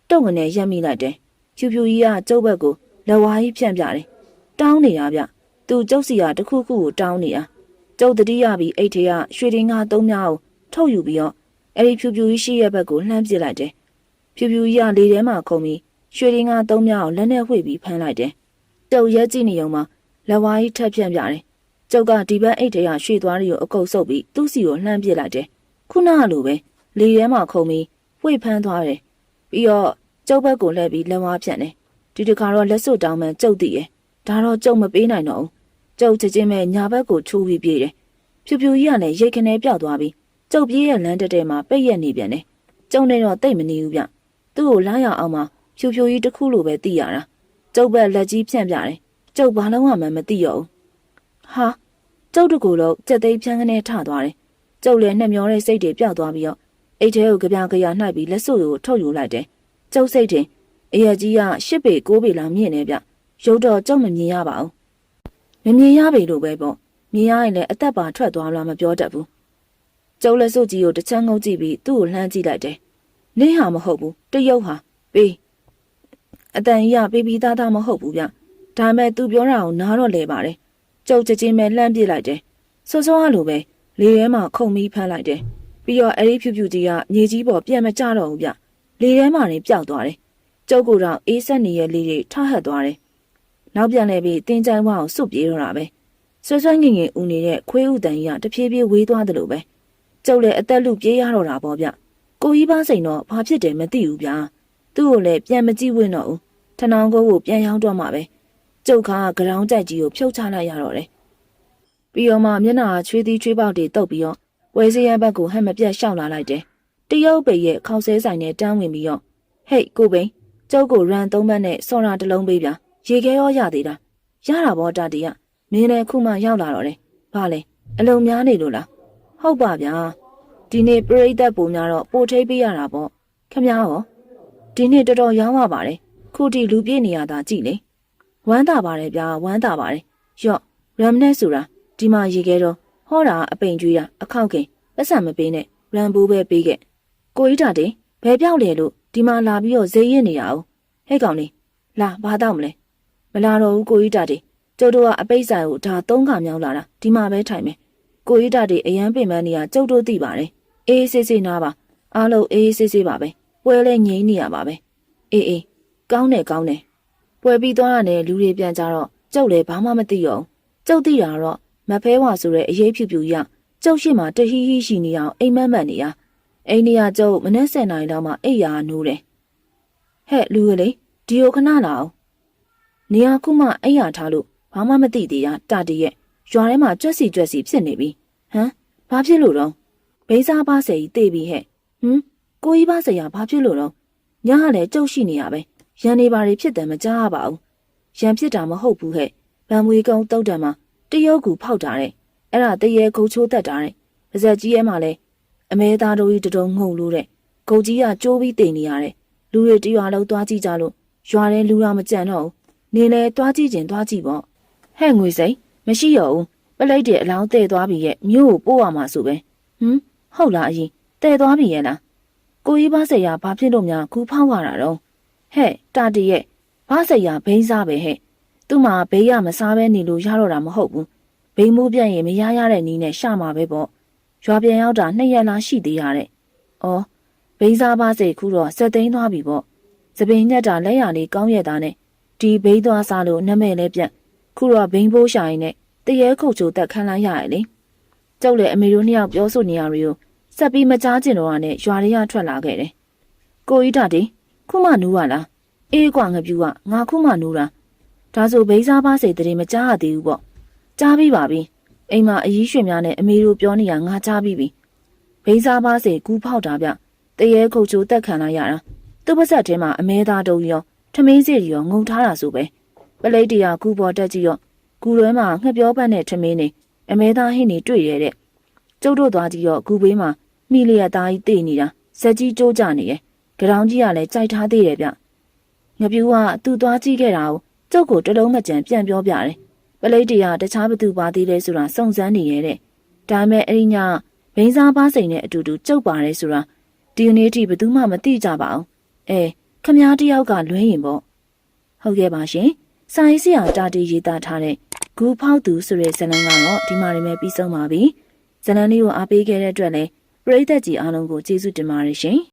S1: တုံငနဲ့ရက်မိလိုက်တယ်ဖြူဖြူကြီးကကျုပ်ဘက်ကိုလက်ဝါးကြီးဖြန့်ပြတယ်တောင်းနေတာဗျသူကျုပ်စီကတခုခုကိုတောင်းနေတာကျုပ်တတိယပြီးအိတ်ထဲကရွှေရင်းကားသုံးများကိုထုတ်ယူပြီးတော့အဲ့ဒီဖြူဖြူကြီးရှိရဲ့ဘက်ကိုလှမ်းပစ်လိုက်တယ်။ဖြူဖြူကြီးကလေထဲမှာခုံပြီးရွှေရင်းကားသုံးများကိုလက်နဲ့ဝှေ့ပြီးဖမ်းလိုက်တယ်။ကျုပ်ရဲကြည့်နေုံမှာလက်ဝါးကြီးထက်ပြန့်ပြတယ်။ကျုပ်ကဒီဘက်အိတ်ထဲကရွှေသွားတွေကိုအကုပ်ဆုပ်ပြီးသူ့စီကိုလှမ်းပစ်လိုက်တယ်။ခုနကလိုပဲ လေထဲမှာခုံပြီးဝှေ့ဖမ်းသွားတယ်။ပြီးတော့ကျုပ်ဘက်ကိုလှည့်ပြီးလက်ဝါးဖြန့်တယ်။ဒီတခါတော့လက်စွပ်တောင်းမှန်ကျုပ်တည်ရဲ့။ဒါတော့ကျုပ်မပေးနိုင်တော့ဘူး။ကျုပ်ချက်ချင်းပဲညာဘက်ကိုချိုးပြီးပြေးတယ်။ဖြူဖြူကြီးကလည်းရိတ်ခနဲပြောက်သွားပြီးကျုပ်ပြေးရဲ့လမ်းတက်တဲမှာပိတ်ရက်နေပြန်တယ်။ကျုံနေတော့တိတ်မနေဘူးဗျ။သူ့ကိုလာရအောင်မှဖြူဖြူကြီးတစ်ခုလိုပဲသိရတာ။ကျုပ်ဘက်လက်ကြီးဖြန့်ပြတယ်။ကျုပ်ဘာလုံးမှမသိရဘူး။ဟာကျုပ်တကူလုံးကြက်သိမ်းဖြန်းကနေထသွားတယ်။ကျုပ်လည်းနှက်မျောတဲ့စိတ်တွေပျောက်သွားပြီးတော့ အိတ်ထဲကိုကြပြကြရနှိုက်ပြီးလက်စွပ်ကိုထုတ်ယူလိုက်တယ်။ကျုပ်စိတ်တင်အရက်ကြီးကရှစ်ပေကိုးပေလောက်မြင့်နေဗျ။ရုပ်တော့ကျုပ်မမြင်ရပါဘူး။မမြင်ရပေလို့ပဲပေါ့။မြင်ရရင်လည်းအသက်ပါထွက်သွားလားမပြောတတ်ဘူး။ကျုပ်လက်စွပ်ကြီးကိုတစ်ချမ်းငုပ်ကြည့်ပြီးသူ့ကိုလှမ်းကြည့်လိုက်တယ်။လင်းဟာမဟုတ်ဘူးတရုပ်ဟာပေးအတန်ကြီးကပေးပြီးသားသားမဟုတ်ဘူးဗျ။ဒါမဲ့သူပြောတာကိုနားတော့လဲပါတယ်။ကျုပ်ချက်ချင်းပဲလှမ်းပစ်လိုက်တယ်။စောစောကလိုပဲလေထဲမှာခုန်ပြီးဖမ်းလိုက်တယ်။ ပြီးတော့အဲ့ဒီဖြူဖြူကြီးကမြေကြီးပေါ်ပြန်မကျတော့ဘူးဗျ။လေထဲမှာနေပျောက်သွားတယ်။ကျုပ်ကတော့အေးဆက်နေတဲ့လေတွေထဟတ်သွားတယ်။နောက်ပြန်လဲပြီးတင်းချိုင်းဝါကိုစွတ်ပြေးတော့တာပဲ။ဆွဆွငင်ငင်ဦးနေတဲ့ခွေးဥတန်ကြီးကတဖြည်းဖြည်းဝေးသွားတယ်လို့ပဲ။ကျုပ်လည်းအသက်လူပြေးရတော့တာပေါ့ဗျ။ကိုကြီးပါစိန်တော့ဘာဖြစ်တယ်မသိဘူးဗျာ။သူ့ကိုလည်းပြန်မကြည့်ဝင်းတော့ဘူး။ထနောင်းကိုကိုပြန်ရောက်တော့မှပဲ။ကျုပ်ခါကကြောင်ကြိုက်ကြီးကိုဖြုတ်ချလိုက်ရတော့တယ်။ပြီးတော့မှမျက်နှာချွေးသီးချွေးပေါက်တွေတုပ်ပြီးတော့ ဝဲစရဘက်ကိုဟက်မပြတ်ရှောက်လာလိုက်တယ်။တရုတ်ပေရဲ့ခေါင်းဆဲဆိုင်နဲ့တန်းဝင်ပြီးတော့ဟေ့ကိုပိန်ကျုပ်ကိုရန်သုံးဘက်နဲ့စော်ရာတစ်လုံးပေးဗျာ။ရေခဲရောရသေးတာ။ရတာပေါ့တာတီကမင်းလည်းခုမှရောက်လာတော့တယ်။ဘာလဲအလုံများနေလို့လား။ဟုတ်ပါဗျာ။ဒီနေ့ပရိသတ်ပုံများတော့ပို့ထိပ်ပေးရတာပေါ့။ခမရောဒီနေ့တော်တော်ရောင်းရပါတယ်။ခုထိလူပြည့်နေရတာကြည့်လေ။ဝမ်းသာပါတယ်ဗျာဝမ်းသာပါတယ်။ယော့ရမ်နဲ့ဆိုတာဒီမှာရေခဲတော့ ဟောတာအပိန်ကျွေးရအခောက်ခင်ပတ်စံမပေးနဲ့ရန်ဘူးပဲပေးခဲ့ကိုကြီးတာတင်ဘယ်ပြောက်လဲလို့ဒီမှာလာပြီးတော့ဈေးရင်နေရအောင်ဟဲ့ကောင်လေးလာဘာတော့မလဲမလာတော့ဘူးကိုကြီးတာတင်ကျုပ်တို့ကအပိတ်ဆိုင်ကိုဒါသုံးခါမြောင်းလာတာဒီမှာပဲထိုင်မယ်ကိုကြီးတာတင်အရန်ပင်ပန်းနေရကျုပ်တို့သိပါတယ်အေးဆေးဆေးနားပါအားလုံးအေးဆေးဆေးပါပဲပွဲလဲငြိမ်းနေရပါပဲအေးအေးကောင်းတယ်ကောင်းတယ်ပွဲပြီးသွားတာနဲ့လူတွေပြန်ကြတော့ကျုပ်လည်းဘာမှမသိရောကျကျုပ်သိတာတော့ မဖဲဝါဆိုတဲ့အရေးဖြူဖြူရကျုပ်ရှိမှတဟီဟီရှိနေအောင်အိမ်မက်မက်နေရအိမ်နေရကျုပ်မနေ့7နိုင်လောက်မှအိပ်ရာနိုးတယ်ဟဲ့လူကလေးဒီကိုခဏလာအောင်နေရာခုမှအိပ်ရာထားလို့ဘာမှမသိသေးရတာတရဲ့ရွာထဲမှာကြွက်စီကြွက်စီဖြစ်နေပြီဟမ်ဘာဖြစ်လို့တော့ဘိန်းစားပါဆယ်ကြီးတေးပြီဟဲ့ဟမ်ကိုကြီးပါဆယ်ရဘာဖြစ်လို့တော့ညကလည်းကြုတ်ရှိနေရပဲရန်နေပါတွေဖြစ်တယ်မကြားရပါဘူးရန်ဖြစ်တာမဟုတ်ဘူးဟဲ့ဗံမွေကုံတုတ်တံမှာ တရုတ်ကူဖောက်တာတဲ့အဲ့ဒါတရေကုတ်ချိုးတက်တာတဲ့ပါဇက်ကြီးရဲ့မှာလဲအမဲသားတို့ကြီးတတုံငုံလို့တဲ့ဂုတ်ကြီးကကျိုးပြီးတိမ်နေရတယ်လူတွေတရွာလုံးသွားကြည့်ကြလို့ရွာထဲလူရမကြံတော့ဘူးနေလဲသွားကြည့်ကျင်သွားကြည့်ပေါ့ဟဲ့ငွေစိန်မရှိရဘူးပလိတ်တဲ့အလောင်းတဲ့သွားပြီရဲ့မြို့ကိုပို့ရမှာဆိုပဲဟမ်ဟုတ်လားအရင်တဲ့သွားပြီရဲ့လားကိုကြီးပါဆရာဘာဖြစ်လို့များခုဖောက်ရတာတော့ဟဲ့တာတရဲ့ဘာဆရာဘိန်းစားပဲဟဲ့ သူ့မှာဘေးရမစားပဲနေလို့ရတော့တာမဟုတ်ဘူးဘိန်းမိုးပြန့်ရင်မရရတဲ့နီးနဲ့ရှာမှာပဲပေါ့ရွာပြန်ရောက်တာနှစ်ရက်လားရှိသေးရတဲ့ဩဘိန်းစားပါစေခုတော့စက်သိန်းသွားပြီပေါ့စပင်ညက်တာလက်ရလေးကောင်းရက်တာနဲ့ဒီဘိန်းသွားစားလို့နမဲလဲပြန့်ခုတော့ဘိန်းဘိုးရှာရင်နဲ့တရေခုတ်ချိုတက်ခန်းလိုက်ရရဲ့လေကျုပ်လည်းအမေတို့နှစ်ယောက်ပြောဆိုနေရတွေကိုဆက်ပြီးမကြားကျင်တော့တာနဲ့ရွာတွေကထွက်လာခဲ့တယ်ကိုကြီးတာတီခုမှနူးပါလားအေးကွာငပြူကငါခုမှနူးတာ ဒါဆိုဘိန်းစားပါစေတည်းမကြားရသေးဘူးပေါ့ကြားပြီးပါပြီအိမ်မှာအကြီးရွှေများနဲ့အမေတို့ပြောနေရငါကြားပြီးပြီဘိန်းစားပါစေကူးဖောက်တာဗျတရေခုတ်ချိုတက်ခံလိုက်ရတာသူ့ပါဆက်ထဲမှာအမဲသားတုံးရောထမင်းစီရောငုံထားတာဆိုပဲပလိတ်တရာကူပေါ်တက်ကြည့်ရောကူလွဲမှာငှက်ပြောပတ်နဲ့ထမင်းနေအမဲသားဟင်းနေတွေ့ရတဲ့ကျုပ်တို့သွားကြည့်ရောကူဘေးမှာမိလျက်သားကြီးတေးနေတာဇက်ကြီးကျိုးကြနေရဲ့ကရောင်ကြီးကလည်းကြိုက်ထားသေးတယ်ဗျငပြူကသူ့သွားကြည့်ခဲ့တာကို ကျုပ်ကိုတလုံးမကြံပြန်ပြောပြတယ်ပလိတ်တရာတခြားဘသူပါသေးလဲဆိုတာစုံစမ်းနေရတဲ့ဒါမဲ့အဲ့ဒီညဘိန်းစားပါစိန်နဲ့အတူတူကျုပ်ပါတယ်ဆိုတာဒီနေ့ထိဘသူမှမသိကြပါအောင်အဲခမားတယောက်ကလွဲရင်ပေါ့ဟုတ်ကဲ့ပါရှင်စာရေးဆရာတာတီရေးသားထားတဲ့ဂူဖောက်သူဆိုတဲ့ဇာတ်လမ်းကတော့ဒီမှာနေမဲ့ပြီးဆုံးပါပြီဇာတ်လမ်းလေးကိုအားပေးခဲ့တဲ့အတွက်လည်းပရိသတ်ကြီးအားလုံးကိုကျေးဇူးတင်ပါတယ်ရှင်